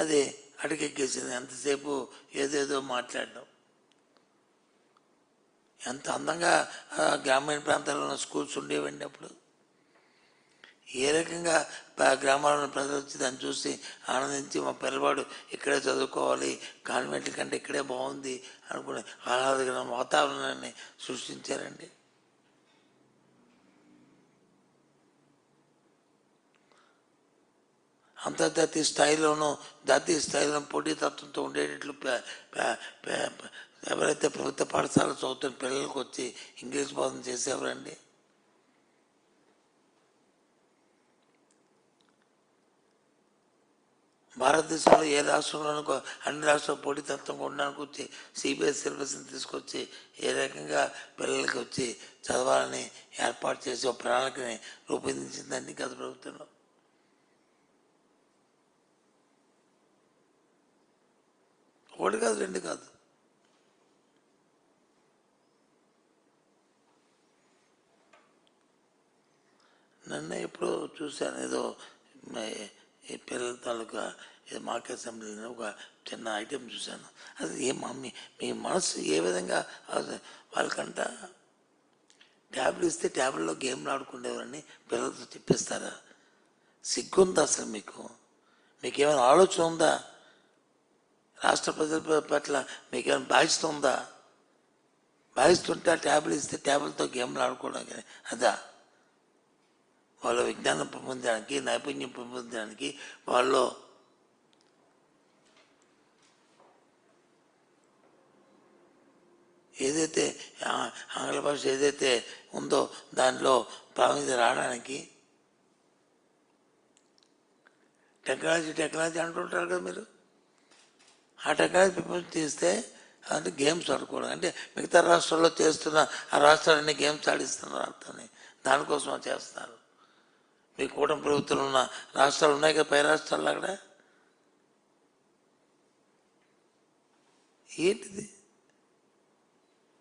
అది అడిగెక్కేసింది. ఎంతసేపు ఏదేదో మాట్లాడడం. ఎంత అందంగా గ్రామీణ ప్రాంతాల్లో ఉన్న స్కూల్స్ ఉండేవండి అప్పుడు? ఏ రకంగా ప- గ్రామాల్లో ప్రజలు వచ్చి దాన్ని చూసి ఆనందించి మా పిల్లవాడు ఇక్కడే చదువుకోవాలి కాన్వెంట్ కంటే ఇక్కడే బాగుంది అనుకుని ఆహ్లాదకరమైన వాతావరణాన్ని సృష్టించారండి. అంతర్జాతీయ స్థాయిలోనూ జాతీయ స్థాయిలో పోటీతత్వంతో ఉండేటట్లు ఎవరైతే ప్రభుత్వ పాఠశాల చదువుతున్న పిల్లలకు వచ్చి ఇంగ్లీష్ బోధన చేసేవారండి? భారతదేశంలో ఏ రాష్ట్రంలోనూ అన్ని రాష్ట్రాలు పోటీతత్వంగా ఉండడానికి వచ్చి సిబిఎస్ సిలబస్ని తీసుకొచ్చి ఏ రకంగా పిల్లలకి వచ్చి చదవాలని ఏర్పాటు చేసి ఒక ప్రణాళికని రూపొందించిందండి గత ప్రభుత్వం. ఒకటి కాదు రెండు కాదు. నన్ను ఎప్పుడో చూశాను ఏదో ఈ పిల్లల తాలూకా ఏదో మాక్ అసెంబ్లీలో ఒక చిన్న ఐటెం చూశాను. అది ఏ మమ్మీ మీ మనసు ఏ విధంగా వాళ్ళకంట ట్యాబ్లు ఇస్తే ట్యాబ్లో గేమ్లు ఆడుకునేవారని పిల్లలతో చెప్పిస్తారా సిగ్గుందా అసలు మీకు? మీకేమైనా ఆలోచన ఉందా? రాష్ట్ర ప్రజల పట్ల మీకేమైనా బాధ్యత ఉందా? బాధిస్తుంటే ఆ ట్యాబ్లు ఇస్తే ట్యాబ్లతో గేమ్లు ఆడుకోవడానికి అదా? వాళ్ళ విజ్ఞానం పెంపొందడానికి నైపుణ్యం పెంపొందడానికి వాళ్ళు ఏదైతే ఆంగ్ల భాష ఏదైతే ఉందో దానిలో ప్రావీణ్యత రావడానికి టెక్నాలజీ టెక్నాలజీ అంటుంటారు కదా మీరు? ఆ టెక్నాలజీ పెంపొంది తీస్తే అంటే గేమ్స్ ఆడుకోవడం అంటే మిగతా రాష్ట్రాల్లో చేస్తున్న ఆ రాష్ట్రాలన్నీ గేమ్స్ ఆడిస్తున్నారు అర్థాన్ని దానికోసం చేస్తున్నారు. మీ కూటమి ప్రభుత్వంలో ఉన్న రాష్ట్రాలు ఉన్నాయి కదా పై రాష్ట్రాల్లో అక్కడ ఏంటిది?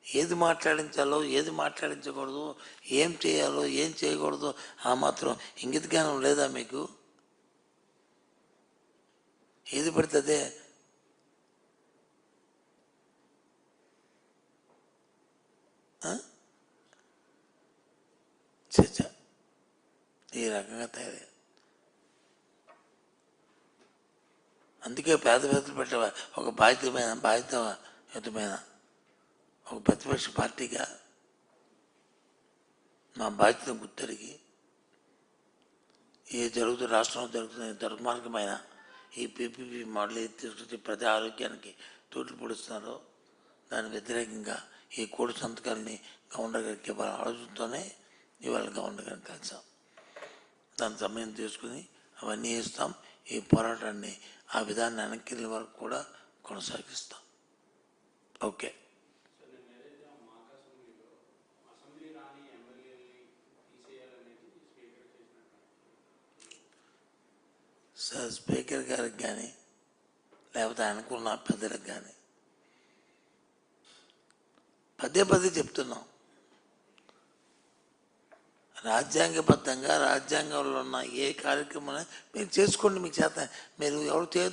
ఏది మాట్లాడించాలో ఏది మాట్లాడించకూడదు ఏం చేయాలో ఏం చేయకూడదు ఆ మాత్రం ఇంగిత జ్ఞానం లేదా మీకు? ఏది పడుతుందే చచ్చ. ఈ రకంగా తయారై అందుకే పేద పేదలు పెట్టే ఒక బాధ్యతమైన బాధ్యతయుతమైన ఒక ప్రతిపక్ష పార్టీగా మా బాధ్యత గుర్తెరిగి ఏ జరుగుతున్న రాష్ట్రంలో జరుగుతున్న దుర్మార్గమైన ఈ పీపీపీ మోడల్ ఏది తీసుకొచ్చి ప్రజా ఆరోగ్యానికి తోట్లు పొడుస్తున్నారో దాని వ్యతిరేకంగా ఈ కోడి సంతకాలని గవర్నర్ గారికి ఇవ్వాలని ఆలోచనతోనే ఇవాళ గవర్నర్ గారిని కలిసాం. దాని సమయం తీసుకుని అవన్నీ ఇస్తాం ఈ పోరాటాన్ని ఆ విధాన్ని వెనక్కి వరకు కూడా కొనసాగిస్తాం. ఓకే. సార్ స్పీకర్ గారికి కానీ లేకపోతే అనుకున్న పెద్దలకు కానీ పదే పదే చెప్తున్నాం. రాజ్యాంగబద్ధంగా రాజ్యాంగంలో ఉన్న ఏ కార్యక్రమం మీరు చేసుకోండి మీకు చేత. మీరు ఎవరు చేయొద్దు